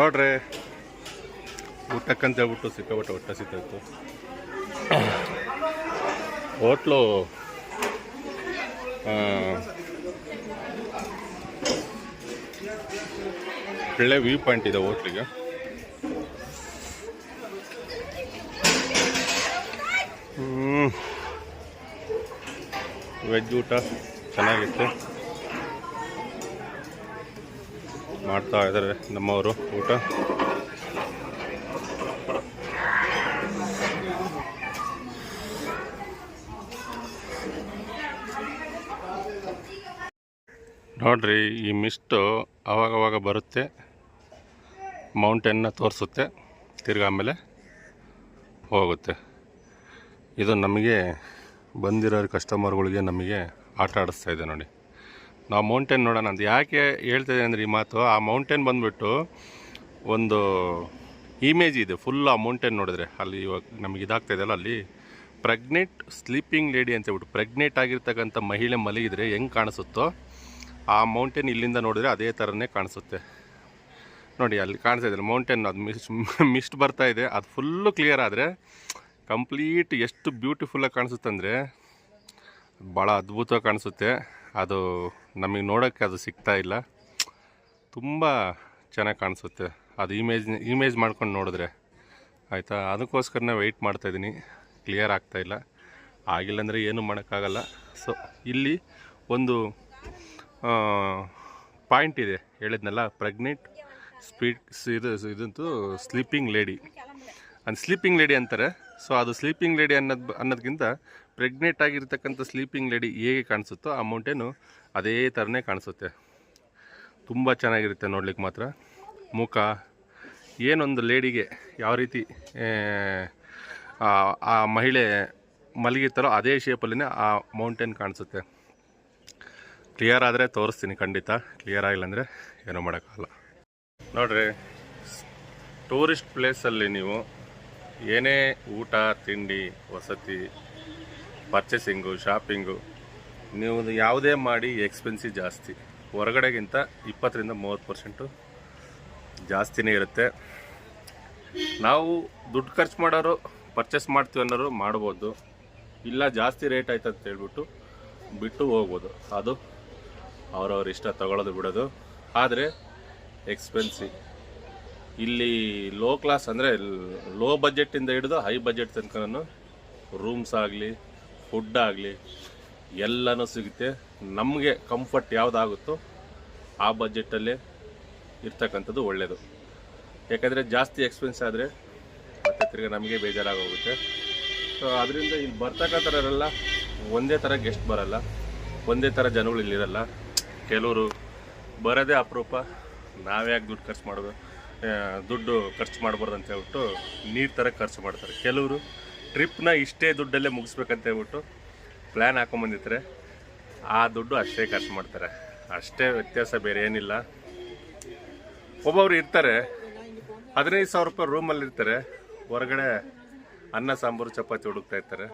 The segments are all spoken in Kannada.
ನೋಡ್ರಿ. ಊಟಕ್ಕಂತ ಹೇಳ್ಬಿಟ್ಟು ಸಿಕ್ಕಾಬಿಟ್ಟು ಹೊಟ್ಟೆ ಸಿಕ್ಕಾಯ್ತು ಹೋಟ್ಲು ಒಳ್ಳೆ ವ್ಯೂ ಪಾಯಿಂಟ್ ಇದೆ ಹೋಟ್ಲಿಗೆ. ವೆಜ್ ಊಟ ಚೆನ್ನಾಗಿತ್ತು. ಮಾಡ್ತಾ ಇದ್ದಾರೆ ನಮ್ಮವರು ಊಟ. ನೋಡ್ರಿ, ಈ ಮಿಸ್ಟು ಅವಾಗವಾಗ ಬರುತ್ತೆ ಮೌಂಟೇನ್ನ ತೋರಿಸುತ್ತೆ, ತಿರ್ಗಿ ಆಮೇಲೆ ಹೋಗುತ್ತೆ. ಇದು ನಮಗೆ ಬಂದಿರೋ ಕಸ್ಟಮರ್ಗಳಿಗೆ ನಮಗೆ ಆಟ ಆಡಿಸ್ತಾ ಇದೆ ನೋಡಿ. ನಾವು ಮೌಂಟೇನ್ ನೋಡೋಣ ಅಂತ. ಯಾಕೆ ಹೇಳ್ತಿದ್ದೀನಿ ಅಂದರೆ ಈ ಮಾತು, ಆ ಮೌಂಟೇನ್ ಬಂದುಬಿಟ್ಟು ಒಂದು ಇಮೇಜ್ ಇದೆ ಫುಲ್ ಆ ಮೌಂಟೇನ್ ನೋಡಿದ್ರೆ. ಅಲ್ಲಿ ಇವಾಗ ನಮಗೆ ಇದಾಗ್ತಾ ಇದೆಯಲ್ಲ ಅಲ್ಲಿ. ಪ್ರೆಗ್ನೆಂಟ್ ಸ್ಲೀಪಿಂಗ್ ಲೇಡಿ ಅಂತ ಹೇಳ್ಬಿಟ್ಟು ಪ್ರೆಗ್ನೆಂಟ್ ಆಗಿರ್ತಕ್ಕಂಥ ಮಹಿಳೆ ಮಲಗಿದರೆ ಹೆಂಗೆ ಕಾಣಿಸುತ್ತೋ, ಆ ಮೌಂಟೇನ್ ಇಲ್ಲಿಂದ ನೋಡಿದರೆ ಅದೇ ಥರನೇ ಕಾಣಿಸುತ್ತೆ. ನೋಡಿ, ಅಲ್ಲಿ ಕಾಣಿಸ್ತಾ ಇದೆ ಮೌಂಟೇನ್ ಅದು ಮಿಸ್ ಮಿಸ್ಟ್ ಬರ್ತಾ ಇದೆ. ಅದು ಫುಲ್ಲು ಕ್ಲಿಯರ್ ಆದರೆ ಕಂಪ್ಲೀಟ್ ಎಷ್ಟು ಬ್ಯೂಟಿಫುಲ್ಲಾಗಿ ಕಾಣಿಸುತ್ತೆ ಅಂದರೆ ಭಾಳ ಅದ್ಭುತವಾಗಿ ಕಾಣಿಸುತ್ತೆ. ಅದು ನಮಗೆ ನೋಡೋಕ್ಕೆ ಅದು ಸಿಗ್ತಾ ಇಲ್ಲ. ತುಂಬ ಚೆನ್ನಾಗಿ ಕಾಣಿಸುತ್ತೆ. ಅದು ಇಮೇಜ್ ಇಮೇಜ್ ಮಾಡ್ಕೊಂಡು ನೋಡಿದ್ರೆ. ಆಯಿತಾ? ಅದಕ್ಕೋಸ್ಕರನೇ ವೆಯ್ಟ್ ಮಾಡ್ತಾಯಿದ್ದೀನಿ ಕ್ಲಿಯರ್ ಆಗ್ತಾಯಿಲ್ಲ ಆಗಿಲ್ಲ ಅಂದರೆ ಏನೂ ಮಾಡೋಕ್ಕಾಗಲ್ಲ. ಸೊ ಇಲ್ಲಿ ಒಂದು ಪಾಯಿಂಟ್ ಇದೆ. ಹೇಳಿದ್ನಲ್ಲ ಪ್ರೆಗ್ನೆಂಟ್ ಸ್ಪೀಡ್ ಇದು, ಇದಂತೂ ಸ್ಲೀಪಿಂಗ್ ಲೇಡಿ ಅದು ಸ್ಲೀಪಿಂಗ್ ಲೇಡಿ ಅಂತಾರೆ. ಸೊ ಅದು ಸ್ಲೀಪಿಂಗ್ ಲೇಡಿ ಅನ್ನೋದು ಅನ್ನೋದಕ್ಕಿಂತ ಪ್ರೆಗ್ನೆಂಟ್ ಆಗಿರ್ತಕ್ಕಂಥ ಸ್ಲೀಪಿಂಗ್ ಲೇಡಿ ಹೇಗೆ ಕಾಣಿಸುತ್ತೋ ಆ ಮೌಂಟೇನು ಅದೇ ಥರನೇ ಕಾಣಿಸುತ್ತೆ. ತುಂಬ ಚೆನ್ನಾಗಿರುತ್ತೆ ನೋಡ್ಲಿಕ್ಕೆ ಮಾತ್ರ. ಮುಖ ಏನೊಂದು ಲೇಡಿಗೆ ಯಾವ ರೀತಿ ಆ, ಮಹಿಳೆ ಮಲಗಿರ್ತಾರೋ ಅದೇ ಶೇಪಲ್ಲಿನೇ ಆ ಮೌಂಟೇನ್ ಕಾಣಿಸುತ್ತೆ. ಕ್ಲಿಯರ್ ಆದರೆ ತೋರಿಸ್ತೀನಿ ಖಂಡಿತ. ಕ್ಲಿಯರ್ ಆಗಿಲ್ಲ ಅಂದರೆ ಏನೂ ಮಾಡೋಕ್ಕಾಗಲ್ಲ. ನೋಡ್ರಿ ಟೂರಿಸ್ಟ್ ಪ್ಲೇಸಲ್ಲಿ ನೀವು ಏನೇ ಊಟ ತಿಂಡಿ ವಸತಿ ಪರ್ಚೇಸಿಂಗು ಶಾಪಿಂಗು ನೀವು ಯಾವುದೇ ಮಾಡಿ ಎಕ್ಸ್ಪೆನ್ಸಿವ್ ಜಾಸ್ತಿ. ಹೊರಗಡೆಗಿಂತ ಇಪ್ಪತ್ತರಿಂದ ಮೂವತ್ತು ಪರ್ಸೆಂಟು ಜಾಸ್ತಿನೇ ಇರುತ್ತೆ. ನಾವು ದುಡ್ಡು ಖರ್ಚು ಮಾಡೋರು ಪರ್ಚೇಸ್ ಮಾಡ್ತೀವಿ ಅನ್ನೋರು ಮಾಡ್ಬೋದು. ಇಲ್ಲ, ಜಾಸ್ತಿ ರೇಟ್ ಆಯ್ತು ಅಂತ ಹೇಳ್ಬಿಟ್ಟು ಬಿಟ್ಟು ಹೋಗ್ಬೋದು. ಅದು ಅವ್ರವ್ರ ಇಷ್ಟ, ತಗೊಳ್ಳೋದು, ಬಿಡೋದು. ಆದರೆ ಎಕ್ಸ್ಪೆನ್ಸಿ ಇಲ್ಲಿ ಲೋ ಕ್ಲಾಸ್ ಅಂದರೆ ಲೋ ಬಜೆಟಿಂದ ಹಿಡಿದು ಹೈ ಬಜೆಟ್ ತನಕ ರೂಮ್ಸ್ ಆಗಲಿ ಫುಡ್ ಆಗಲಿ, ಎಲ್ಲನೂ ಸಿಗುತ್ತೆ. ನಮಗೆ ಕಂಫರ್ಟ್ ಯಾವುದಾಗುತ್ತೋ ಆ ಬಜೆಟಲ್ಲೇ ಇರ್ತಕ್ಕಂಥದ್ದು ಒಳ್ಳೆಯದು ಯಾಕಂದರೆ ಜಾಸ್ತಿ ಎಕ್ಸ್ಪೆನ್ಸ್ ಆದರೆ ಮತ್ತೆ ತಿರ್ಗಿ ನಮಗೆ ಬೇಜಾರಾಗೋಗುತ್ತೆ. ಸೊ ಅದರಿಂದ ಇಲ್ಲಿ ಬರ್ತಕ್ಕಂಥವರೆಲ್ಲ ಒಂದೇ ಥರ ಗೆಸ್ಟ್ ಬರಲ್ಲ, ಒಂದೇ ಥರ ಜನಗಳು ಇಲ್ಲಿರಲ್ಲ. ಕೆಲವರು ಬರೋದೇ ಅಪರೂಪ ನಾವ್ಯಾಕೆ ದುಡ್ಡು ಖರ್ಚು ಮಾಡೋದು ದುಡ್ಡು ಖರ್ಚು ಮಾಡಬಾರ್ದು ಅಂತ ಹೇಳ್ಬಿಟ್ಟು ನೀರು ಥರ ಖರ್ಚು ಮಾಡ್ತಾರೆ. ಕೆಲವರು ಟ್ರಿಪ್ನ ಇಷ್ಟೇ ದುಡ್ಡಲ್ಲೇ ಮುಗಿಸ್ಬೇಕಂತ ಹೇಳ್ಬಿಟ್ಟು ಪ್ಲ್ಯಾನ್ ಹಾಕೊಂಬಂದಿರ್ತಾರೆ ಆ ದುಡ್ಡು ಅಷ್ಟೇ ಖರ್ಚು ಮಾಡ್ತಾರೆ. ಅಷ್ಟೇ ವ್ಯತ್ಯಾಸ ಬೇರೆ ಏನಿಲ್ಲ. ಒಬ್ಬೊಬ್ರು ಇರ್ತಾರೆ. ಹದಿನೈದು ಸಾವಿರ ರೂಪಾಯಿ ರೂಮಲ್ಲಿ ಇರ್ತಾರೆ. ಹೊರಗಡೆ ಅನ್ನ, ಸಾಂಬಾರು, ಚಪಾತಿ ಹುಡುಕ್ತಾ ಇರ್ತಾರೆ.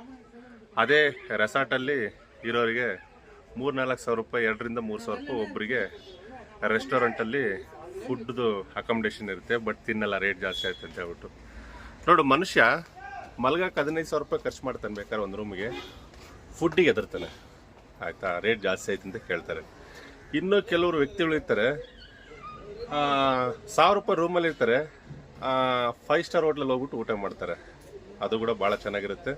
ಅದೇ ರೆಸಾರ್ಟಲ್ಲಿ ಇರೋರಿಗೆ ಮೂರು ನಾಲ್ಕು ಸಾವಿರ ರೂಪಾಯಿ, ಎರಡರಿಂದ ಮೂರು ಸಾವಿರ ರೂಪಾಯಿ ಒಬ್ಬರಿಗೆ ರೆಸ್ಟೋರೆಂಟಲ್ಲಿ ಫುಡ್ದು ಅಕಾಮಿಡೇಷನ್ ಇರುತ್ತೆ ಬಟ್ ತಿನ್ನಲ್ಲ ರೇಟ್ ಜಾಸ್ತಿ ಆಯ್ತು ಅಂತ ಹೇಳ್ಬಿಟ್ಟು. ನೋಡು ಮನುಷ್ಯ ಮಲ್ಗಕ್ಕೆ ಹದಿನೈದು ಸಾವಿರ ರೂಪಾಯಿ ಖರ್ಚು ಮಾಡ್ತಾನೆ ಬೇಕಾದ್ರೆ ಒಂದು ರೂಮಿಗೆ ಫುಡ್ಡಿಗೆ ಎದುರ್ತಾನೆ ಆಯಿತಾ? ರೇಟ್ ಜಾಸ್ತಿ ಆಯ್ತು ಅಂತ ಕೇಳ್ತಾರೆ ಇನ್ನು ಕೆಲವರು ವ್ಯಕ್ತಿಗಳು ಇರ್ತಾರೆ. ಸಾವಿರ ರೂಪಾಯಿ ರೂಮಲ್ಲಿ ಇರ್ತಾರೆ. ಫೈವ್ ಸ್ಟಾರ್ ಹೋಟ್ಲಲ್ಲಿ ಹೋಗ್ಬಿಟ್ಟು ಊಟ ಮಾಡ್ತಾರೆ. ಅದು ಕೂಡ ಭಾಳ ಚೆನ್ನಾಗಿರುತ್ತೆ.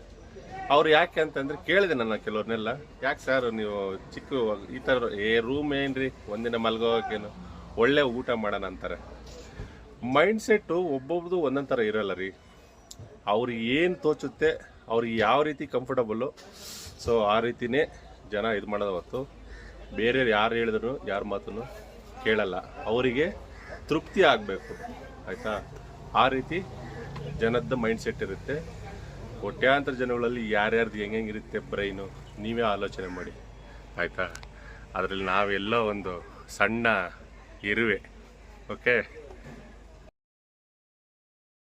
ಅವ್ರು ಯಾಕೆ ಅಂತಂದರೆ ಕೇಳಿದೆ ನನ್ನ ಕೆಲವ್ರನ್ನೆಲ್ಲ. ಯಾಕೆ ಸರ್ ನೀವು ಚಿಕ್ಕ ಈ ಥರ ಏ ರೂಮ್ ಏನ್ರಿ? ಒಂದಿನ ಮಲ್ಗೋಕೇನು? ಒಳ್ಳೆ ಊಟ ಮಾಡೋಣ ಅಂತಾರೆ. ಮೈಂಡ್ ಸೆಟ್ಟು ಒಬ್ಬೊಬ್ದು ಒಂದೊಂದು ಥರ ಇರೋಲ್ಲ ರೀ. ಅವ್ರಿಗೆ ಏನು ತೋಚುತ್ತೆ, ಅವ್ರಿಗೆ ಯಾವ ರೀತಿ ಕಂಫರ್ಟಬಲ್ಲು ಸೊ ಆ ರೀತಿನೇ ಜನ ಇದು ಮಾಡೋದು ಹೊತ್ತು ಬೇರೆ ಯಾರು ಹೇಳಿದ್ರು, ಯಾರ ಮಾತನ್ನು ಕೇಳಲ್ಲ. ಅವರಿಗೆ ತೃಪ್ತಿ ಆಗಬೇಕು. ಆಯಿತಾ? ಆ ರೀತಿ ಜನದ ಮೈಂಡ್ ಸೆಟ್ ಇರುತ್ತೆ. ಕೋಟ್ಯಾಂತರ ಜನಗಳಲ್ಲಿ ಯಾರ್ಯಾರ್ದು ಹೆಂಗೆ ಇರುತ್ತೆ ಬ್ರೈನು ನೀವೇ ಆಲೋಚನೆ ಮಾಡಿ. ಆಯಿತಾ? ಅದರಲ್ಲಿ ನಾವೆಲ್ಲ ಒಂದು ಸಣ್ಣ ಇರುವೆ. ಓಕೆ